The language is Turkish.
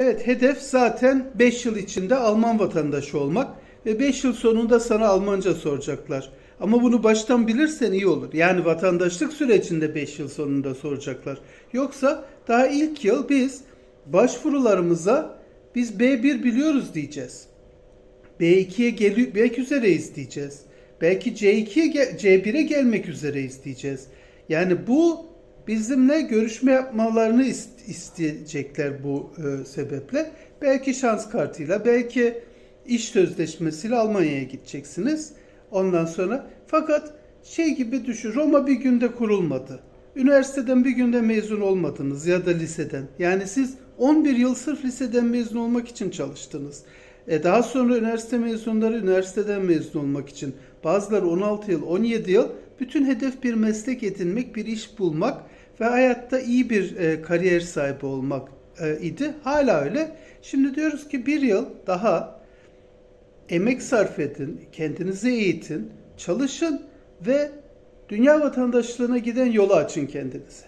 Evet hedef zaten 5 yıl içinde Alman vatandaşı olmak ve 5 yıl sonunda sana Almanca soracaklar. Ama bunu baştan bilirsen iyi olur. Yani vatandaşlık sürecinde 5 yıl sonunda soracaklar. Yoksa daha ilk yıl biz başvurularımıza biz B1 biliyoruz diyeceğiz. B2'ye gelmek üzereyiz diyeceğiz. Belki C2'ye gel- C1'e gelmek üzereyiz diyeceğiz. Yani bu bizimle görüşme yapmalarını ist- isteyecekler bu e, sebeple. Belki şans kartıyla, belki iş sözleşmesiyle Almanya'ya gideceksiniz. Ondan sonra fakat şey gibi düşün Roma bir günde kurulmadı. Üniversiteden bir günde mezun olmadınız ya da liseden. Yani siz 11 yıl sırf liseden mezun olmak için çalıştınız. E daha sonra üniversite mezunları üniversiteden mezun olmak için. Bazıları 16 yıl, 17 yıl. Bütün hedef bir meslek edinmek, bir iş bulmak ve hayatta iyi bir e, kariyer sahibi olmak e, idi. Hala öyle. Şimdi diyoruz ki bir yıl daha emek sarf edin, kendinizi eğitin, çalışın ve dünya vatandaşlığına giden yolu açın kendinize.